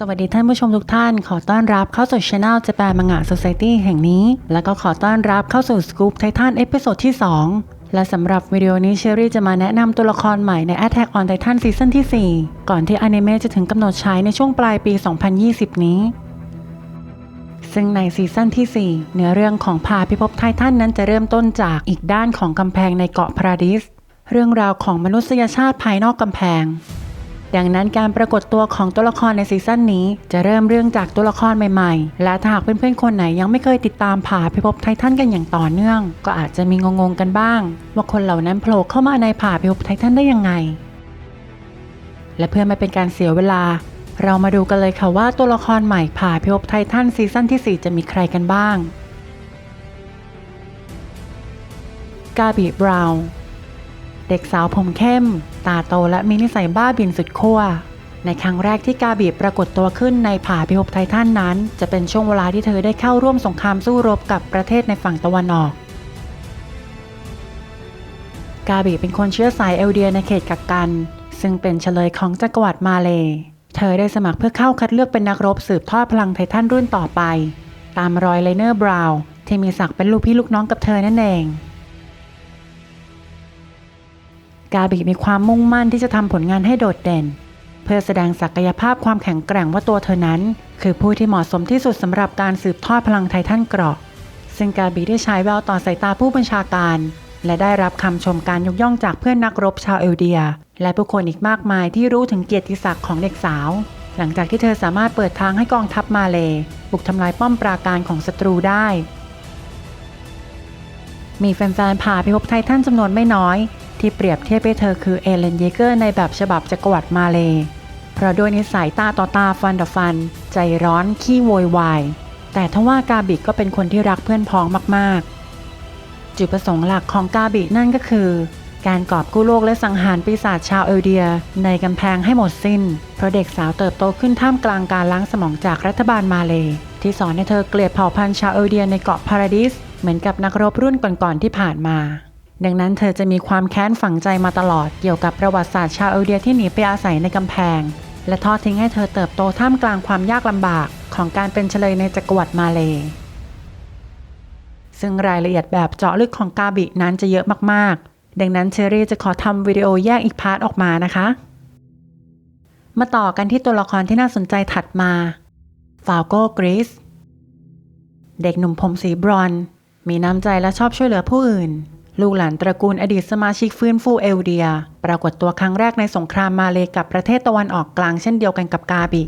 สวัสดีท่านผู้ชมทุกท่าน ขอต้อนรับเข้าสู่ช anel จะแปลมังงะ Society แห่งนี้ แล้วก็ขอต้อนรับเข้าสู่ Scoop Titan เอพิโซดที่ 2 และสำหรับวิดีโอนี้เชอรี่จะมาแนะนำตัวละครใหม่ใน Attack on Titan ซีซั่นที่ 4 ก่อนที่อนิเมะจะถึงกำหนดฉายในช่วงปลายปี 2020 นี้ ซึ่งในซีซั่นที่ 4 เนื้อเรื่องของพาพิภพไททันนั้นจะเริ่มต้นจากอีกด้านของกำแพงในเกาะพาราดิสเรื่องราวของมนุษยชาติภายนอกกำแพง ดังนั้นการปรากฏตัวของตัวละครในซีซั่นนี้ จะเริ่มเรื่องจากตัวละครใหม่ๆ และถ้าหากเพื่อนๆคนไหนยังไม่เคยติดตามผ่าพิภพไททันกันอย่างต่อเนื่อง ก็อาจจะมีงงๆกันบ้าง ว่าคนเหล่านั้นโผล่เข้ามาในผ่าพิภพไททันได้ยังไง และเพื่อไม่เป็นการเสียเวลา เรามาดูกันเลยค่ะว่าตัวละครใหม่ผ่าพิภพไททันซีซั่นที่ 4 จะมีใครกันบ้างกาบีบราวน์เด็กสาวผมเข้ม ตาโตและมีนิสัยบ้าบินสุดขั้วในครั้งแรกที่กาบีปรากฏตัวขึ้นในผาพิภพไททันนั้น จะเป็นช่วงเวลาที่เธอได้เข้าร่วมสงครามสู้รบกับประเทศในฝั่งตะวันออก กาบีเป็นคนเชื้อสายเอลเดียในเขตกักกัน ซึ่งเป็นเฉลยของจักรวรรดิมาเล เธอได้สมัครเพื่อเข้าคัดเลือกเป็นนักรบสืบทอดพลังไททันรุ่นต่อไป ตามรอยไลเนอร์บราวน์ที่มีศักดิ์เป็นลูกพี่ลูกน้องกับเธอนั่นเอง กาบิมีความมุ่งมั่นที่จะทำผลงานให้โดดเด่น เพื่อแสดงศักยภาพความแข็งแกร่งว่าตัวเธอนั้น คือผู้ที่เหมาะสมที่สุดสำหรับการสืบทอดพลังไททันเกราะ ซึ่งกาบิได้ใช้แววต่อสายตาผู้บัญชาการ และได้รับคำชมการยกย่องจากเพื่อนนักรบชาวเอลเดีย และผู้คนอีกมากมายที่รู้ถึงเกียรติศักดิ์ของเด็กสาว หลังจากที่เธอสามารถเปิดทางให้กองทัพมาเลยบุกทำลายป้อมปราการของศัตรูได้มีแฟนๆผ่าพิภพไททันจำนวนไม่น้อย ที่เปรียบเทียบให้เธอคือเอเลนเยเกอร์ในแบบฉบับจักรวรรดิมาเลยเพราะด้วยนิสัยตาต่อตาฟันต่อฟัน ใจร้อนขี้โวยวาย แต่ทว่ากาบิก็เป็นคนที่รักเพื่อนพ้องมากๆ จุดประสงค์หลักของกาบินั่นก็คือ การกอบกู้โลกและสังหารปีศาจชาวเอลเดีย ในกำแพงให้หมดสิ้น เพราะเด็กสาวเติบโตขึ้นท่ามกลางการล้างสมองจากรัฐบาลมาเลยที่สอนให้เธอเกลียดเผ่าพันธุ์ชาวเอลเดียในเกาะพาราดิสเหมือนกับนักรบรุ่นก่อนๆที่ผ่านมา ดังนั้นเธอจะมีความแค้นฝังใจมาตลอดเกี่ยวกับประวัติศาสตร์ชาวเอลเดียที่หนีไปอาศัยในกำแพง และทอดทิ้งให้เธอเติบโตท่ามกลางความยากลำบากของการเป็นเฉลยในจักรวรรดิมาเลยซึ่งรายละเอียดแบบเจาะลึกของกาบินั้นจะเยอะมากๆ ดังนั้นเชอรี่จะขอทำวิดีโอแยกอีกพาร์ทออกมานะคะ มาต่อกันที่ตัวละครที่น่าสนใจถัดมาฟาโกกริส เด็กหนุ่มผมสีบรอน มีน้ำใจและชอบช่วยเหลือผู้อื่น ลูกหลานตระกูลอดีตสมาชิกฟื้นฟูเอลเดีย ปรากฏตัวครั้งแรกในสงครามมาเลกับประเทศตะวันออกกลางเช่นเดียวกันกับกาบิ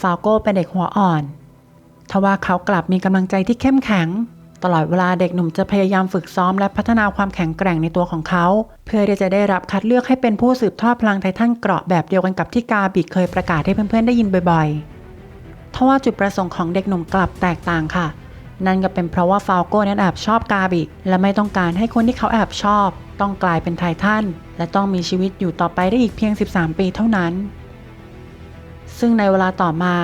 ฟาโกเป็นเด็กหัวอ่อน ทว่าเขากลับมีกำลังใจที่เข้มแข็ง ตลอดเวลาเด็กหนุ่มจะพยายามฝึกซ้อมและพัฒนาความแข็งแกร่งในตัวของเขา เพื่อที่จะได้รับคัดเลือกให้เป็นผู้สืบทอดพลังไททันเกราะแบบเดียวกันกับที่กาบิเคยประกาศให้เพื่อนๆได้ยินบ่อยๆทว่าจุดประสงค์ของเด็กหนุ่มกลับแตกต่างค่ะ นั่นก็เป็นเพราะว่าฟาโก้นั้นแอบชอบกาบิและไม่ต้องการให้คนที่เขาแอบชอบ ต้องกลายเป็นไททันและต้องมีชีวิตอยู่ต่อไปได้อีกเพียง 13 ปีเท่านั้น ซึ่งในเวลาต่อมา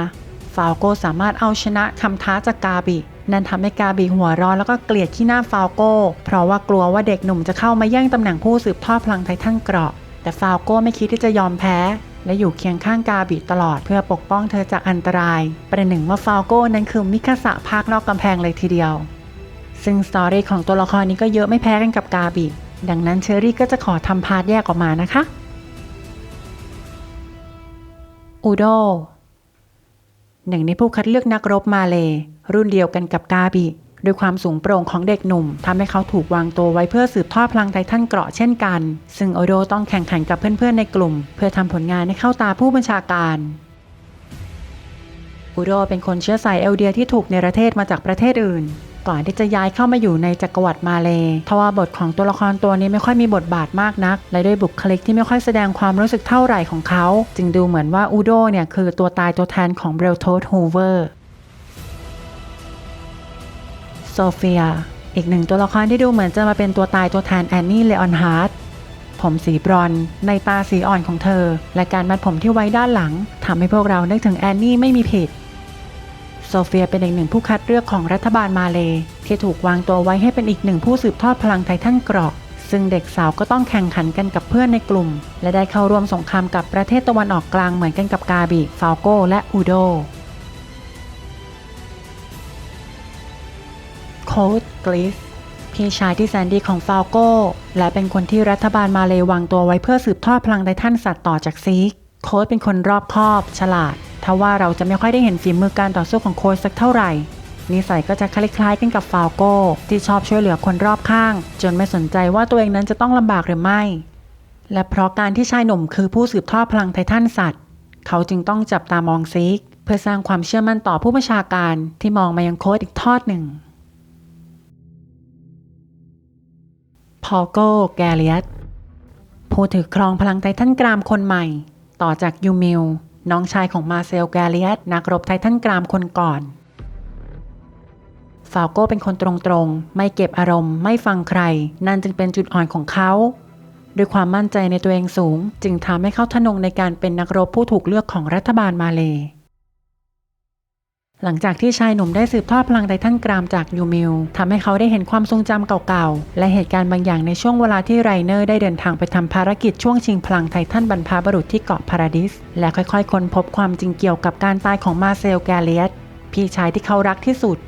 ฟาโก้สามารถเอาชนะคำท้าจากกาบินั่นทำให้กาบิหัวร้อนแล้วก็เกลียดขี้หน้าฟาโก้ เพราะว่ากลัวว่าเด็กหนุ่มจะเข้ามาแย่งตำแหน่งผู้สืบทอดพลังไททันเกราะ แต่ฟาโก้ไม่คิดที่จะยอมแพ้ และอยู่เคียงข้างกาบิตลอดเพื่อปกป้องเธอจากอันตราย ประหนึ่งว่าฟาโก้นั้นคือมิคาสะภาคนอกกำแพงเลยทีเดียว ซึ่งสตอรี่ของตัวละครนี้ก็เยอะไม่แพ้กันกับกาบิ ดังนั้นเชอรี่ก็จะขอทำพาร์ทแยกออกมานะคะอูโดหนึ่งในผู้คัดเลือกนักรบมาเลยรุ่นเดียวกันกับกาบิ ด้วยความสูงโปร่งของเด็กหนุ่มทำให้เขาถูกวางตัวไว้เพื่อสืบทอดพลังไททันเกราะเช่นกัน ซึ่งโอโดต้องแข่งขันกับเพื่อนๆในกลุ่ม เพื่อทำผลงานให้เข้าตาผู้บัญชาการอูโดเป็นคนเชื้อสายเอลเดียที่ถูกเนประเทศมาจากประเทศอื่น ก่อนที่จะย้ายเข้ามาอยู่ในจักรวรรดิมาเลทว่าบทของตัวละครตัวนี้ไม่ค่อยมีบทบาทมากนัก และด้วยบุคลิกที่ไม่ค่อยแสดงความรู้สึกเท่าไหร่ของเขา จึงดูเหมือนว่าอูโดเนี่ยคือตัวตายตัวแทนของเบลโทสฮูเวอร์ โซเฟีย อีกหนึ่งตัวละครที่ดูเหมือนจะมาเป็นตัวตายตัวแทนแอนนี่เลออนฮาร์ดผมสีบรอนในตาสีอ่อนของเธอ และการมัดผมที่ไว้ด้านหลังทำให้พวกเรานึกถึงแอนนี่ไม่มีผิด โซเฟียเป็นอีกหนึ่งผู้คัดเลือกของรัฐบาลมาเลยที่ถูกวางตัวไว้ให้เป็นอีกหนึ่งผู้สืบทอดพลังไททันกราะซซึ่งเด็กสาวก็ต้องแข่งขันกันกับเพื่อนในกลุ่ม และได้เข้าร่วมสงครามกับประเทศตะวันออกกลางเหมือนกันกับกาบิฟาลโกและอูโด โค้ดกลิสพี่ชายที่แสนดีของฟาโก้ และเป็นคนที่รัฐบาลมาเลยวางตัวไว้เพื่อสืบทอดพลังไททันสัตว์ต่อจากซีกโค้ดเป็นคนรอบคอบ ฉลาดทว่าเราจะไม่ค่อยได้เห็นฝีมือการต่อสู้ของโค้ดสักเท่าไหร่ นิสัยก็จะคล้ายๆกันกับฟาโก้ ที่ชอบช่วยเหลือคนรอบข้าง จนไม่สนใจว่าตัวเองนั้นจะต้องลำบากหรือไม่ และเพราะการที่ชายหนุ่มคือผู้สืบทอดพลังไททันสัตว์ เขาจึงต้องจับตามองซีกเพื่อสร้างความเชื่อมั่นต่อผู้บัญชาการที่มองมายังโค้ดอีกทอดหนึ่ง พอลโกแกเลียตผู้ถือครองพลังไททันกรามคนใหม่ ต่อจากยูมิลน้องชายของมาเซลแกเลียตนักรบไททันกรามคนก่อนฟาโกเป็นคนตรงๆ ไม่เก็บอารมณ์ ไม่ฟังใคร นั่นจึงเป็นจุดอ่อนของเขา ด้วยความมั่นใจในตัวเองสูง จึงทำให้เขาทะนงในการเป็นนักรบผู้ถูกเลือกของรัฐบาลมาเลย์ หลังจากที่ชายหนุ่มได้สืบทอดพลังไททันกรามจากยูมิลทำให้เขาได้เห็นความทรงจำเก่าๆ และเหตุการณ์บางอย่างในช่วงเวลาที่ไรเนอร์ได้เดินทางไปทำภารกิจช่วงชิงพลังไททันบรรพบุรุษที่เกาะพาราดิส และค่อยๆ ค้นพบความจริงเกี่ยวกับการตายของมาเซลแกเลียตพี่ชายที่เขารักที่สุด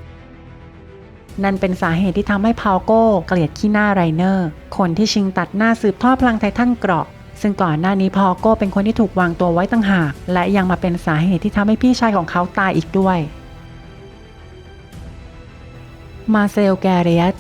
นั่นเป็นสาเหตุที่ทำให้พาวโก้เกลียดขี้หน้าไรเนอร์ คนที่ชิงตัดหน้าสืบทอดพลังไททันเกราะซึ่งก่อนหน้านี้พาวโก้เป็นคนที่ถูกวางตัวไว้ตั้งหาก และยังมาเป็นสาเหตุที่ทำให้พี่ชายของเขาตายอีกด้วย มาเซลแกเรียต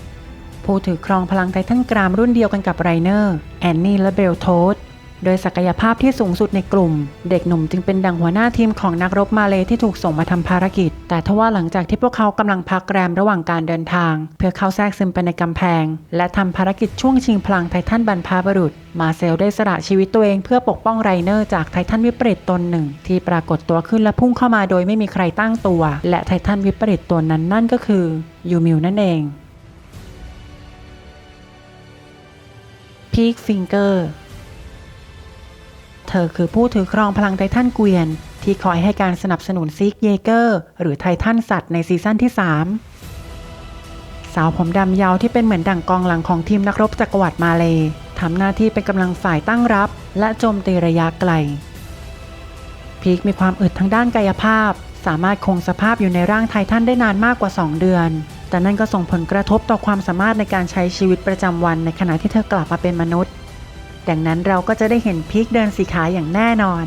ผู้ถือครองพลังไททันกรามรุ่นเดียวกันกับไรเนอร์ แอนนี่และเบลโทส โดยศักยภาพที่สูงสุดในกลุ่ม เด็กหนุ่มจึงเป็นดังหัวหน้าทีมของนักรบมาเลที่ถูกส่งมาทำภารกิจ แต่ทว่าหลังจากที่พวกเขากำลังพักแรมระหว่างการเดินทาง เพื่อเข้าแทรกซึมไปในกำแพง และทำภารกิจช่วงชิงพลังไททันบรรพบุรุษ มาเซลได้สละชีวิตตัวเองเพื่อปกป้องไรเนอร์จากไททันวิปริตตนหนึ่ง ที่ปรากฏตัวขึ้นและพุ่งเข้ามาโดยไม่มีใครตั้งตัว และไททันวิปริตตัวนั้นนั่นก็คือยูมิลนั่นเองพีคฟิงเกอร์ ธอคือผู้ถือครองพลังไททันเกวียน ที่คอยให้การสนับสนุนซิกเยเกอร์ หรือไททันสัตว์ในซีซั่นที่ 3 สาวผมดำยาวที่เป็นเหมือนดั่งกองหลังของทีมนักรบจักรวรรดิมาเลย์ทำหน้าที่เป็นกำลังฝ่ายตั้งรับ และโจมตีระยะไกล พีคมีความอึดทางด้านกายภาพ สามารถคงสภาพอยู่ในร่างไททันได้นานมากกว่า 2 เดือน แต่นั่นก็ส่งผลกระทบต่อความสามารถในการใช้ชีวิตประจำวันในขณะที่เธอกลับมาเป็นมนุษย์ ดังนั้นเราก็จะได้เห็นพีคเดินสีขาอย่างแน่นอน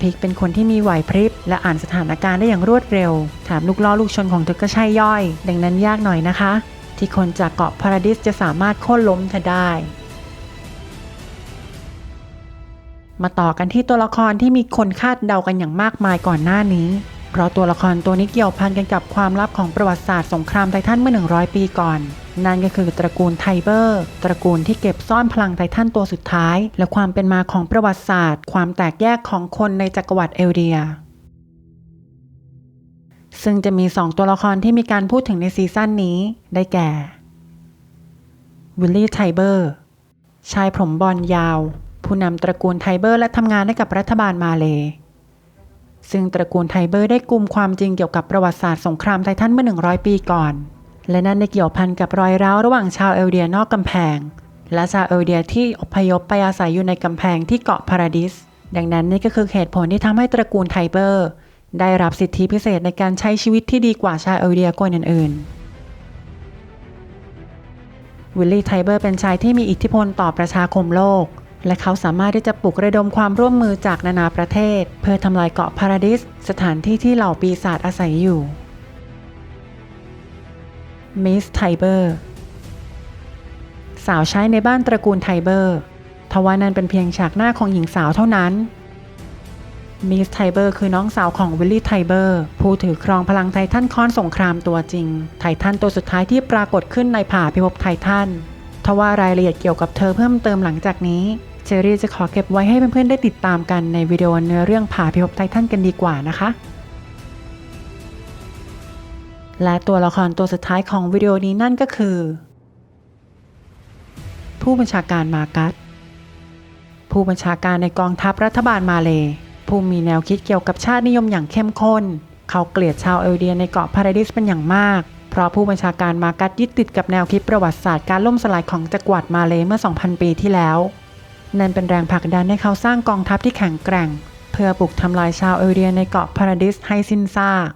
พีคเป็นคนที่มีไหวพริบ และอ่านสถานการณ์ได้อย่างรวดเร็วแถมลูกล่อลูกชนของเธอก็ใช่ย่อย ดังนั้นยากหน่อยนะคะ ที่คนจากเกาะพาราดิสจะสามารถโค่นล้มเธอได้ มาต่อกันที่ตัวละครที่มีคนคาดเดากันอย่างมากมายก่อนหน้านี้ เพราะตัวละครตัวนี้เกี่ยวพันกันกับความลับของประวัติศาสตร์สงครามไททันเมื่อ 100 ปีก่อน นั่นก็คือตระกูลไทเบอร์ ตระกูลที่เก็บซ่อนพลังไททันตัวสุดท้าย และความเป็นมาของประวัติศาสตร์ ความแตกแยกของคนในจักรวรรดิเอลเดีย ซึ่งจะมี 2 ตัวละครที่มีการพูดถึงในซีซั่นนี้ ได้แก่ วิลลี่ไทเบอร์ ชายผมบอลยาว ผู้นำตระกูลไทเบอร์และทำงานให้กับรัฐบาลมาเลซึ่งตระกูลไทเบอร์ได้กลุ่มความจริงเกี่ยวกับประวัติศาสตร์สงครามไททันเมื่อ 100 ปีก่อน และนั่นได้เกี่ยวพันกับรอยร้าวระหว่างชาวเอลเดียนอกกำแพง และชาวเอลเดียที่อพยพไปอาศัยอยู่ในกำแพงที่เกาะพาราดิส ดังนั้นนี่ก็คือเหตุผลที่ทำให้ตระกูลไทเบอร์ ได้รับสิทธิพิเศษในการใช้ชีวิตที่ดีกว่าชาวเอลเดียคนอื่นๆ วิลลี่ไทเบอร์เป็นชายที่มีอิทธิพลต่อประชาคมโลก และเขาสามารถที่จะปลุกระดมความร่วมมือจากนานาประเทศ เพื่อทำลายเกาะพาราดิส สถานที่ที่เหล่าปีศาจอาศัยอยู่ มิสไทเบอร์ สาวใช้ในบ้านตระกูลไทเบอร์ทว่านั่นเป็นเพียงฉากหน้าของหญิงสาวเท่านั้น มิสไทเบอร์คือน้องสาวของวิลลี่ไทเบอร์ ผู้ถือครองพลังไททันค้อนสงครามตัวจริง ไททันตัวสุดท้ายที่ปรากฏขึ้นในผ่าพิภพไททันทว่ารายละเอียดเกี่ยวกับเธอเพิ่มเติมหลังจากนี้ เจอรี่จะขอเก็บไว้ให้เพื่อนๆได้ติดตามกันในวิดีโอเนื้อเรื่องผ่าพิภพไททันกันดีกว่านะคะ และตัวละครตัวสุดท้ายของวิดีโอนี้นั่นก็คือ ผู้บัญชาการมากัสผู้บัญชาการในกองทัพรัฐบาลมาเล ผู้มีแนวคิดเกี่ยวกับชาตินิยมอย่างเข้มข้น เขาเกลียดชาวเอลเดียในเกาะพาราดิสเป็นอย่างมาก เพราะผู้บัญชาการมากัดยึดติดกับแนวคิดประวัติศาสตร์การล่มสลายของจักรวรรดิมาเลเมื่อ 2,000 ปีที่แล้ว นั่นเป็นแรงผลักดันให้เขาสร้างกองทัพที่แข็งแกร่ง เพื่อปลุกทำลายชาวเอลเรียในเกาะพาราดิสให้สิ้นซาก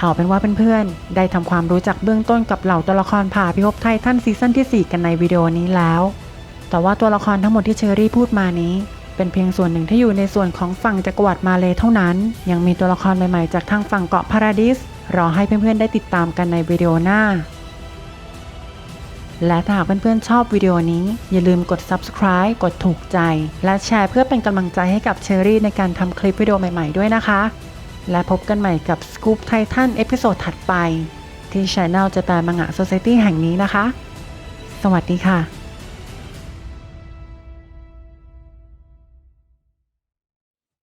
เอาเป็นว่าเพื่อนๆ ได้ทำความรู้จักเบื้องต้นกับเหล่าตัวละครผ่าพิภพไททันซีซั่นที่ 4 กันในวิดีโอนี้แล้ว แต่ว่าตัวละครทั้งหมดที่เชอรี่พูดมานี้ เป็นเพียงส่วนหนึ่งที่อยู่ในส่วนของฝั่งจักรวรรดิมาเลยเท่านั้น ยังมีตัวละครใหม่ๆ จากทางฝั่งเกาะพาราดิส รอให้เพื่อนๆ ได้ติดตามกันในวิดีโอหน้า และถ้าหากเพื่อนๆ ชอบวิดีโอนี้ อย่าลืมกด subscribe กดถูกใจ และแชร์เพื่อเป็นกำลังใจให้กับเชอรี่ในการทำคลิปวิดีโอใหม่ ๆ ด้วยนะคะ และพบกันใหม่กับ Scoop Titan เอพิโซดถัดไป ที่ Channel จะแปลมังงะ Society แห่งนี้นะคะ สวัสดีค่ะ